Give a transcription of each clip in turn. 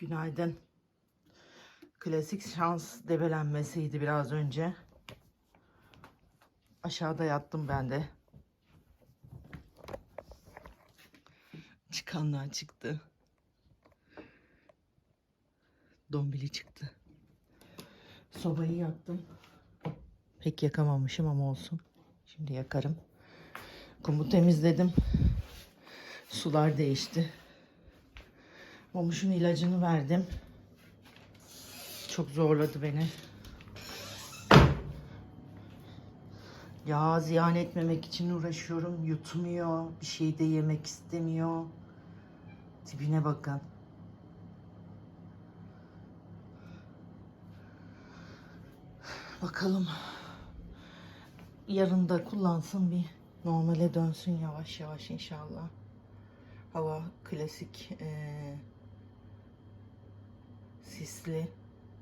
Günaydın. Klasik şans debelenmesiydi biraz önce. Aşağıda yattım ben de. Çıkanlar çıktı. Dombili çıktı. Sobayı yaktım. Pek yakamamışım ama olsun. Şimdi yakarım. Kumu temizledim. Sular değişti. Momuş'un ilacını verdim. Çok zorladı beni. Ya ziyan etmemek için uğraşıyorum. Yutmuyor. Bir şey de yemek istemiyor. Tipine bakın. Bakalım. Yarın da kullansın bir normale dönsün yavaş yavaş inşallah. Hava klasik eee, sisli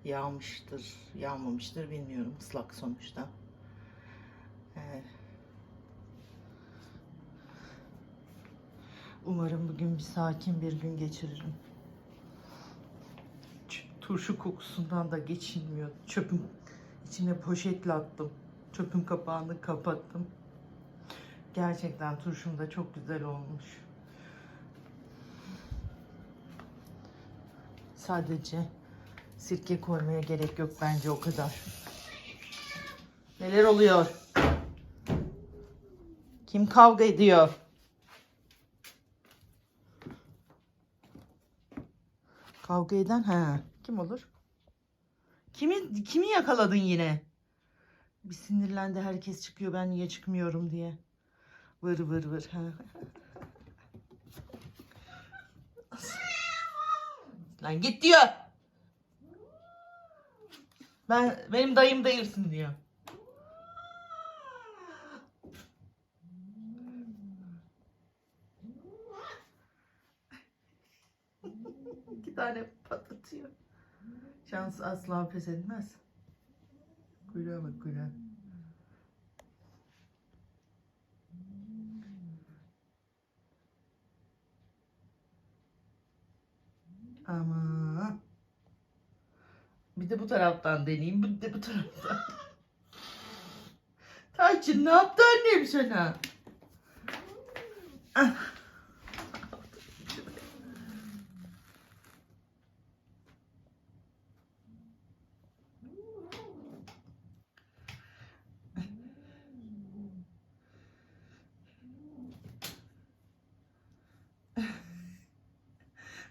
yağmıştır, yağmamıştır bilmiyorum ıslak sonuçta. Eee, umarım bugün bir sakin bir gün geçiririm. Turşu kokusundan da geçilmiyor. Çöpüm içine poşetle attım. Çöpün kapağını kapattım. Gerçekten turşum da çok güzel olmuş. Sadece sirke koymaya gerek yok bence o kadar. Neler oluyor? Kim kavga ediyor? Kavga eden ha kim olur? Kimi kimi yakaladın yine? Bir sinirlendi herkes çıkıyor ben niye çıkmıyorum diye. Vır vır vır ha. Lan git diyor. Ben benim dayım değilsin diyor. İki tane patlatıyor. Şans asla pes etmez. Kuyruğa bak kuyruğa. Ama bir de bu taraftan deneyeyim. Bir de bu taraftan. Tayçın ne yaptı annem sana? Ah.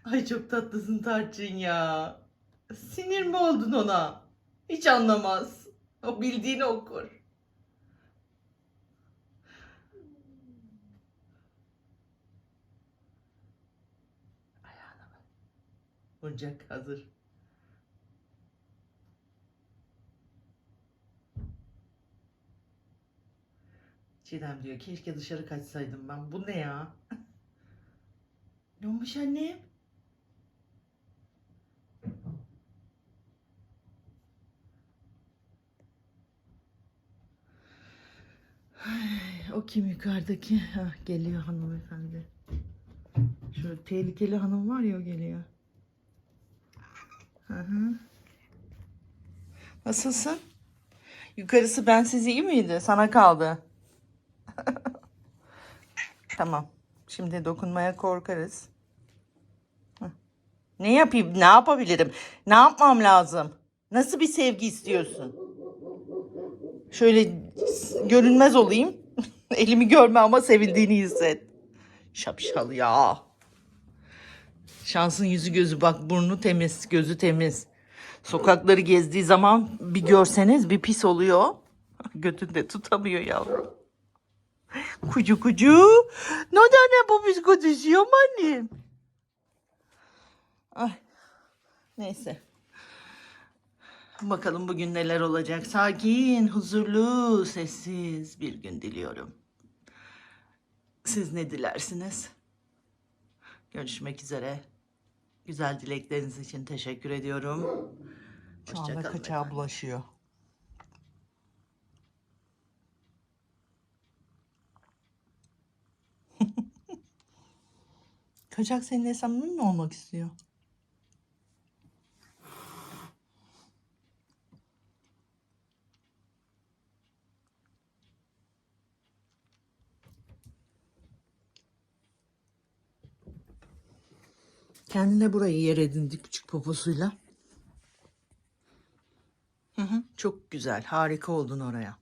Ay çok tatlısın Tarçın ya. Sinir mi oldun ona? Hiç anlamaz. O bildiğini okur. Ayağına bak. Oyuncak hazır. Çiğdem diyor keşke dışarı kaçsaydım ben. Bu ne ya? Ne olmuş annem? Ay, o kim yukarıdaki? Hah, geliyor hanımefendi. Şu tehlikeli hanım var ya o geliyor. Hı hı. Nasılsın? Yukarısı bensiz iyi miydi? Sana kaldı. tamam. Şimdi dokunmaya korkarız. Ne yapayım? Ne yapabilirim? Ne yapmam lazım? Nasıl bir sevgi istiyorsun? Şöyle görünmez olayım. Elimi görme ama sevildiğini hisset. Şapşal ya. Şansın yüzü gözü bak burnu temiz, gözü temiz. Sokakları gezdiği zaman bir görseniz bir pis oluyor. Götünde tutamıyor yavrum. Kucu kucu. Neden bu biz konuşuyor annem? Ay. Neyse. Bakalım bugün neler olacak. Sakin, huzurlu, sessiz bir gün diliyorum. Siz ne dilersiniz? Görüşmek üzere. Güzel dilekleriniz için teşekkür ediyorum. Şu anda Hoşçakalın kaçağa bulaşıyor. Kaçak seninle samimi mi olmak istiyor? Kendine burayı yer edindi küçük poposuyla. Hı hı, çok güzel. Harika oldun oraya.